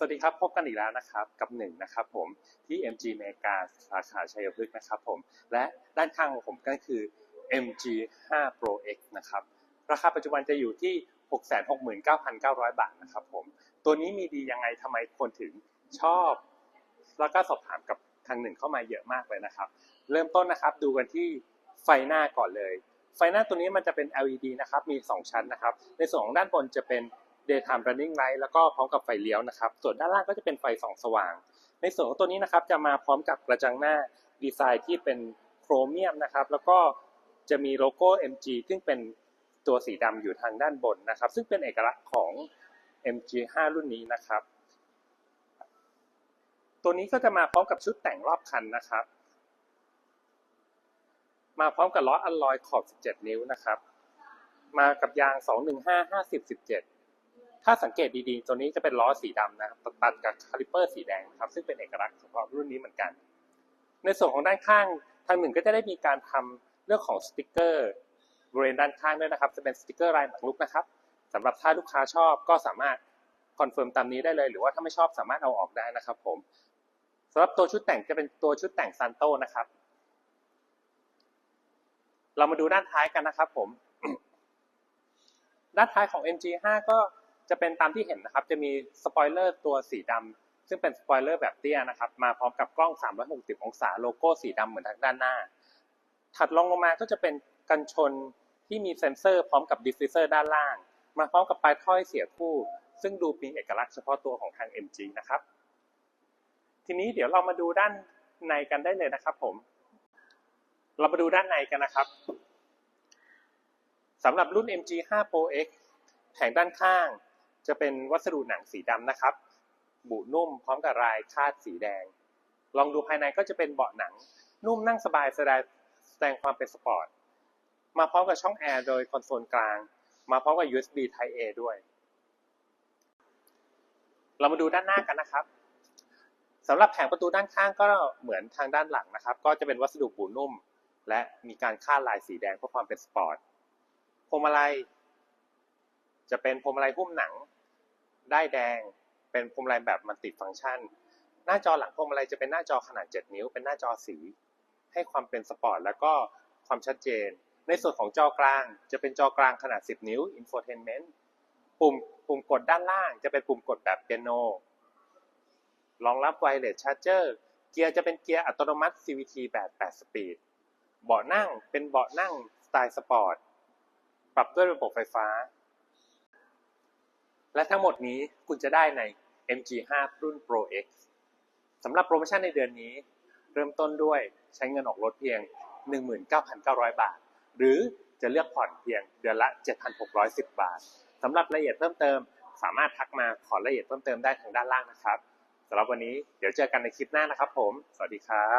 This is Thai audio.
สวัสดีครับ พบกันอีกแล้วนะครับกับหนึ่งนะครับผมที่ MG เมกาสาขาชัยพฤกษ์นะครับผมและด้านข้างของผมก็คือ MG 5 Pro X นะครับราคาปัจจุบันจะอยู่ที่ 669,900 บาทนะครับผมตัวนี้มีดียังไงทำไมคนถึงชอบ แล้วก็สอบถามกับทางหนึ่งเข้ามาเยอะมากเลยนะครับ เริ่มต้นนะครับดูกันที่ไฟหน้าก่อนเลย ไฟหน้าตัวนี้มันจะเป็น LED นะครับมี 2 ชั้นนะครับ ในส่วนของด้านบนจะเป็น daytime running light แล้วก็พร้อมกับไฟเลี้ยวนะครับ ส่วนด้านล่างก็จะเป็นไฟส่องสว่าง ในส่วนของตัวนี้นะครับจะมาพร้อมกับกระจังหน้าดีไซน์ที่เป็นโครเมียมนะครับ แล้วก็จะมีโลโก้ MG ซึ่งเป็นตัวสีดำอยู่ทางด้านบนนะครับ ซึ่งเป็นเอกลักษณ์ของ MG 5 รุ่นนี้นะครับ ตัวนี้ก็จะมาพร้อมกับชุดแต่งรอบคันนะครับ มาพร้อมกับล้ออัลลอยขอบ 17 นิ้วนะครับ มากับยาง 215 50 17 ถ้าสังเกตดีๆ ตัวนี้จะเป็นล้อสีดำนะครับตัดกับคาลิปเปอร์สีแดงนะครับ ซึ่งเป็นเอกลักษณ์เฉพาะรุ่นนี้เหมือนกัน ในส่วนของด้านข้างทางหนึ่งก็จะได้มีการทำเรื่องของสติกเกอร์บริเวณด้านข้างด้วยนะครับ จะเป็นสติกเกอร์ลายหมากรุกนะครับสำหรับถ้าลูกค้าชอบก็สามารถคอนเฟิร์มตามนี้ได้เลย หรือว่าถ้าไม่ชอบสามารถเอาออกได้นะครับ ผมสำหรับตัวชุดแต่งจะเป็นตัวชุดแต่งซันโตนะครับ เรามาดูด้านท้ายกันนะครับ ผม ด้านท้ายของ MG5 ก็ จะเป็นตามที่เห็นนะครับ จะมีสปอยเลอร์ตัวสีดำซึ่งเป็นสปอยเลอร์แบบเตี้ยนะครับ มาพร้อมกับกล้อง 360 องศา โลโก้สีดำเหมือนทางด้านหน้า ถัดลงลงมาก็จะเป็นกันชนที่มีเซ็นเซอร์พร้อมกับดิฟฟิวเซอร์ด้านล่าง มาพร้อมกับปลายถ้อยเสียคู่ ซึ่งดูมีเอกลักษณ์เฉพาะตัวของทาง MG นะครับ ทีนี้เดี๋ยวเรามาดูด้านในกันได้เลยนะครับ ผม เรามาดูด้านในกันนะครับสำหรับรุ่น MG5 Pro X แผงด้านข้าง จะเป็นวัสดุหนังสีดำนะครับ บุนุ่มพร้อมกับลายคาดสีแดง ลองดูภายในก็จะเป็นเบาะหนัง นุ่มนั่งสบายแสดงแสดงความเป็นสปอร์ต มาพร้อมกับช่องแอร์โดยคอนโซลกลาง มาพร้อมกับ USB Type A ด้วย เรามาดูด้านหน้ากันนะครับสำหรับแผงประตูด้านข้างก็เหมือนทางด้านหลังนะครับ ก็จะเป็นวัสดุปูนุ่ม และมีการคาดลายสีแดงเพื่อความเป็นสปอร์ตพวงมาลัยจะเป็นพวงมาลัยหุ้มหนัง ได้ายแดง เป็นพวงมาลัยแบบมัลติดฟังก์ชัน หน้าจอหลังพวงมาลัยจะเป็นหน้าจอขนาด 7 นิ้ว เป็นหน้าจอสี ให้ความเป็นสปอร์ตแล้วก็ความชัดเจน ในส่วนของจอกลางจะเป็นจอกลางขนาด 10 นิ้ว Infotainment ปุ่มปุ่มกดด้านล่างจะเป็นปุ่มกดแบบเปียโน รองรับไวเลสชาร์จเจอร์ เกียร์จะเป็นเกียร์อัตโนมัติ CVT แบบ 8 สปีด เบาะนั่งเป็นเบาะนั่งสไตล์สปอร์ต ปรับด้วยระบบไฟฟ้า และทั้งหมดนี้คุณจะได้ใน MG5 รุ่น Pro X สำหรับโปรโมชั่นในเดือนนี้ เริ่มต้นด้วยใช้เงินออกรถเพียง 19,900 บาท หรือจะเลือกผ่อนเพียงเดือนละ 7,610 บาทสำหรับรายละเอียดเพิ่มเติม สามารถทักมาขอรายละเอียดเพิ่มเติมได้ทางด้านล่างนะครับสำหรับวันนี้เดี๋ยวเจอกันในคลิปหน้านะครับผม สวัสดีครับ